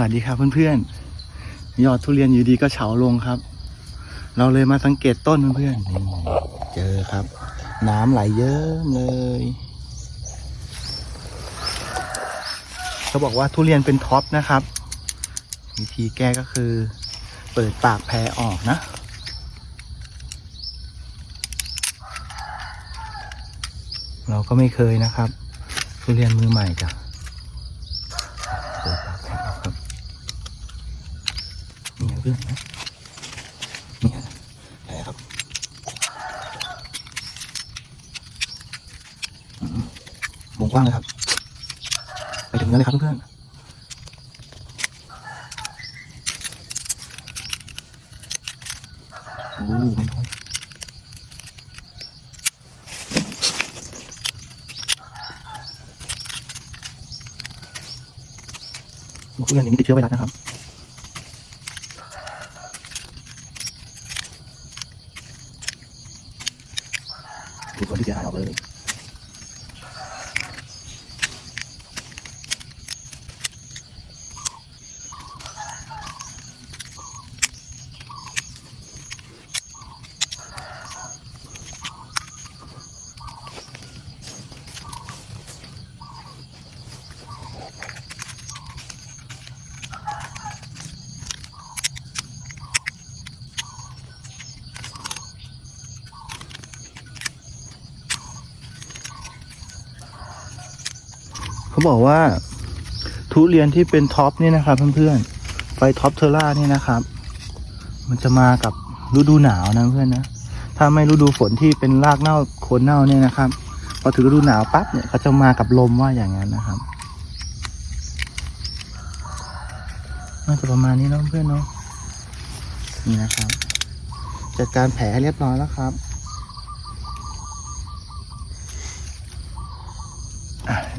วัสดีครับเพื่อนๆยอดทุเรียนอยู่ดีก็เฉาลงครับ เราเลยมาสังเกตต้นเพื่อนๆเจอครับ น้ำไหลเยิ้มเลยเขาบอกว่าทุเรียนเป็นท็อปนะครับ วิธีแก้ก็คือ เปิดปากแพรออกนะเราก็ไม่เคยนะครับ ทุเรียนมือใหม่จ้ะ เปิดปากแผลออกครับนี่ เพื่อนนะนี่แผลครับวงกว้างเลยครับ ไปถึงนั้เลยครับเพื่อนโอ้ไม่น้อยเรียนอย่างนี้ติดเชื้อไวรัสนะครับ ดูส่วนที่เสียหายออกเลย เขาบอกว่า ทุเรียนที่เป็นท็อปนี่นะครับเพื่อนๆไฟท็อปเทอร่าเนี่ยนะครับ มันจะมากับฤดูหนาวนะเพื่อนนะถ้าไม่ฤดูฝนที่เป็นรากเน่าโคนเน่าเนี่ยนะครับ พอถึงฤดูหนาวปั๊บเนี่ยเขาจะมากับลมว่าอย่างนั้นนะครับน่าจะประมาณนี้เนาะเพื่อนเนาะนี่นะครับ จัดการแผลให้เรียบร้อยแล้วครับ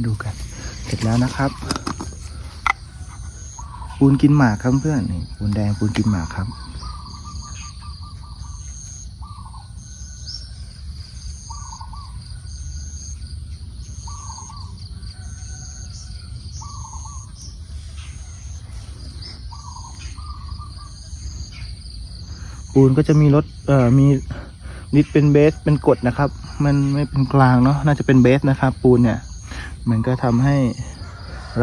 ดูกัน ร็จแล้วนะครับ ปูนกินหมากครับเพื่อนนี่ปูนแดงปูนกินหมากครับปูนก็จะมีรสเอ่อมีนิดเป็นเบสเป็นกดนะครับ มันไม่เป็นกลางเนาะน่าจะเป็นเบสนะครับ ปูนเนี่ย มันก็ทำให้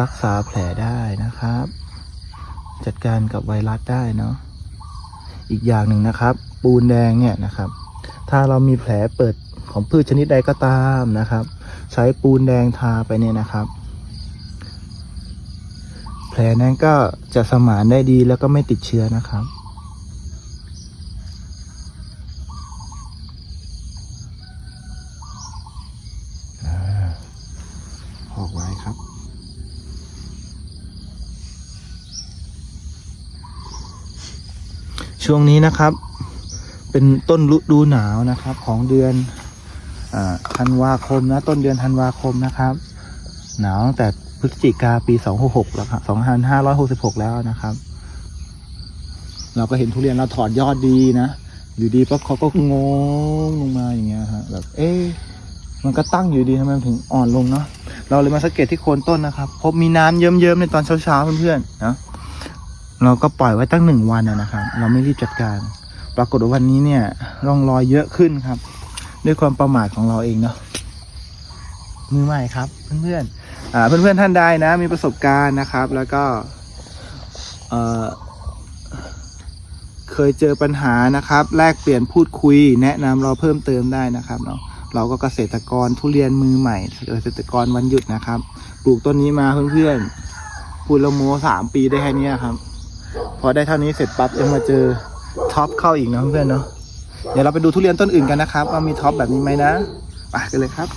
รักษาแผลได้นะครับ จัดการกับไวรัสได้เนาะอีกอย่างหนึ่งนะครับ ปูนแดงเนี่ยนะครับ ถ้าเรามีแผลเปิดของพืชชนิดใดก็ตามนะครับ ใช้ปูนแดงทาไปเนี่ยนะครับ แผลนั้นก็จะสมานได้ดีแล้วก็ไม่ติดเชื้อนะครับ อกไว้ครับ ช่วงนี้นะครับ เป็นต้นฤดูหนาวนะครับ ของเดือนอธันวาคมนะ ต้นเดือนธันวาคมนะครับ หนาวตั้งแต่พฤศจิกาปี 266 แล้วครับ2566 แล้วนะครับ เราก็เห็นทุเรียนเราถอดยอดดีนะ อยู่ดีปั๊บเขาก็งงลงมาอย่างเงี้ยฮะแบบเอ๊ะ มันก็ตั้งอยู่ดีทำไมมันถึงอ่อนลงเนาะเราเลยมาสังเกตที่โคนต้นนะครับ พบมีน้ำเยิ้มๆในตอนเช้าๆเพื่อนๆนะเราก็ปล่อยไว้ตั้งหนึ่งวันนะครับ เราไม่รีบจัดการ ปรากฏว่าวันนี้เนี่ยร่องรอยเยอะขึ้นครับ ด้วยความประมาทของเราเองเนาะมือใหม่ครับเพื่อนๆอ่าเพื่อนๆท่านใดนะ มีประสบการณ์นะครับ แล้วก็เเคยเจอปัญหานะครับ แลกเปลี่ยนพูดคุย แนะนำเราเพิ่มเติมได้นะครับเนาะ เราก็เกษตรกรทุเรียนมือใหม่ เกษตรกรวันหยุดนะครับ ปลูกต้นนี้มาเพื่อนๆพูดละโมสามปีได้แค่นี้ครับ พอได้เท่านี้เสร็จปั๊บยังมาเจอท็อปเข้าอีกนะเพื่อนเนาะเดี๋ยวเราไปดูทุเรียนต้นอื่นกันนะครับว่ามีท็อปแบบนี้ไหมนะไปกันเลยครับ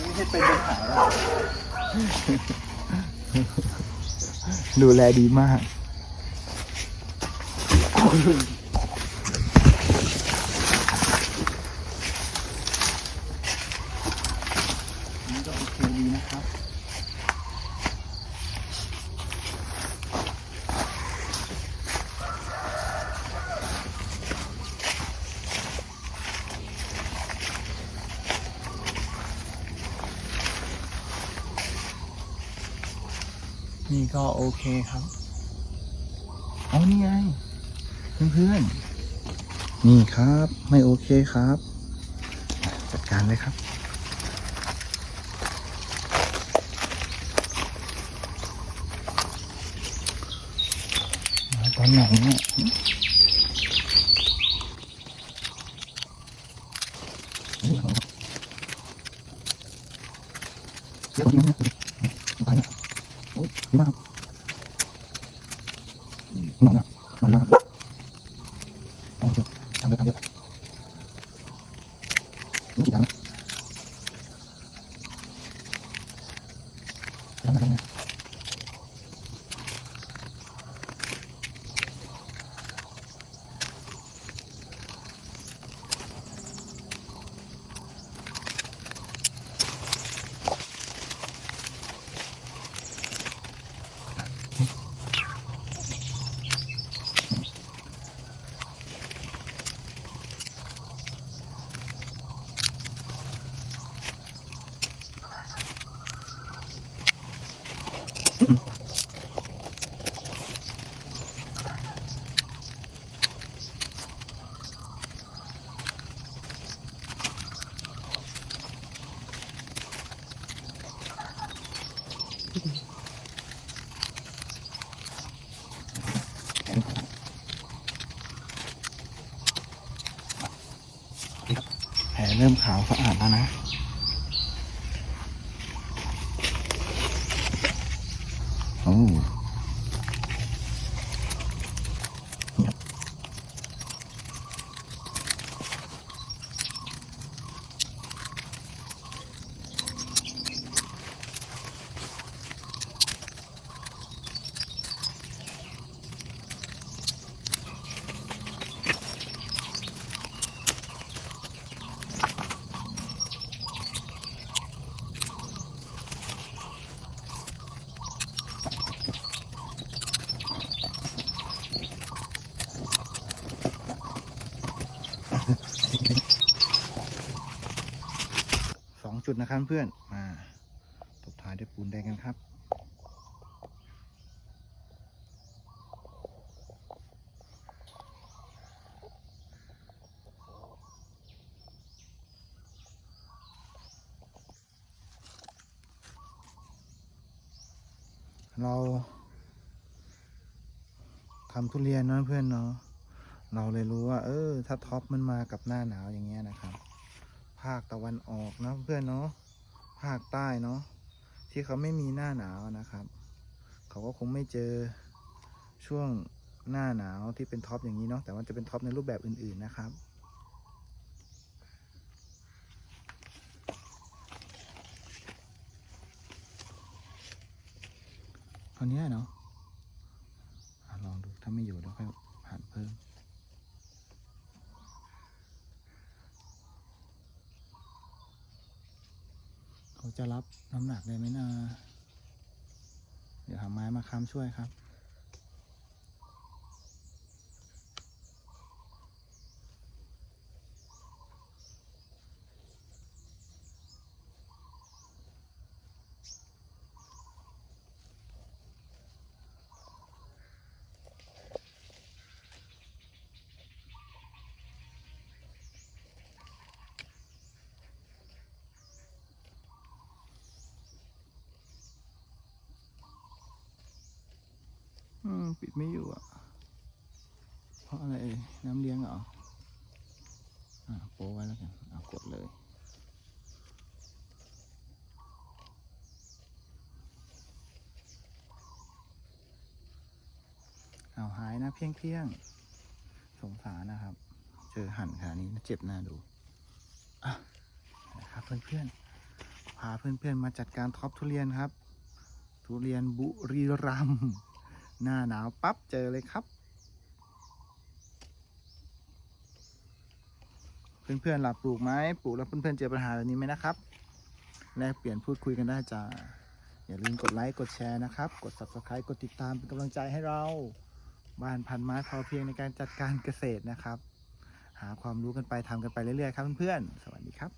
ไม่ใช่เป็นปัญหาแล้ว ดูแลดีมาก นี่ก็โอเคดีนะครับ อ นี่ก็โอเคครับ เอานี่ไง เพื่อนๆ นี่ครับไม่โอเคครับ จัดการเลยครับมาตอนไหนเนี่ยเดี๋ยวนี้นะไปนะโอ้ยดีมาก นอนนะนอนแล้วเอาเถอะทำเยอะทำเยอะนี่กี่ครั้งนะครั้งนะครั้งนะ แผลเริ่มขาวสะอาดแล้วนะ โอ้สองจุ ดนะครับเพื่อนมาตบท้ายด้วยปูนแดงกันครับเราทำทุเรียนเนาะเพื่อนเนาะเราเลยรู้ว่า เออ ถ้าท็อปมันมากับหน้าหนาวอย่างเงี้ยนะครับ ภาคตะวันออกนะเพื่อนเนาะภาคใต้เนาะที่เขาไม่มีหน้าหนาวนะครับ เขาก็คงไม่เจอช่วงหน้าหนาวที่เป็นท็อปอย่างนี้เนาะแต่ว่าจะเป็นท็อปในรูปแบบอื่น ๆนะครับคราวนี้เนาะอะลองดูถ้าไม่อยู่เดี๋ยวค่อยผ่านเพิ่ม เขาจะรับน้ำหนักได้ไหมนะ เดี๋ยวหาไม้มาค้ำช่วยครับ อืมปิดไม่อยู่อะ เพราะอะไรน้ำเลี้ยงเหรออ่าโปะไว้แล้วกันเอากดเลยเอาหายนะเพียงเพียงๆสงสารนะครับ เจอหั่นขานี้เจ็บหน้าดูอะนะครับเพื่อนๆพาเพื่อนๆมาจัดการท็อปทุเรียนครับ ทุเรียนบุรีรัมย์ หน้าหนาวปั๊บเจอเลยครับ เพื่อนๆหลับปลูกไหมปลูกแล้วเพื่อนๆเจอปัญหาแบบนี้ไหมนะครับแลกเปลี่ยนพูดคุยกันได้จ้าอย่าลืมกดไลค์กดแชร์นะครับ กด subscribe กดติดตามเป็นกำลังใจให้เราบ้านพันไม้พอเพียงในการจัดการเกษตรนะครับ หาความรู้กันไปทำกันไปเรื่อยๆครับเพื่อนๆสวัสดีครับ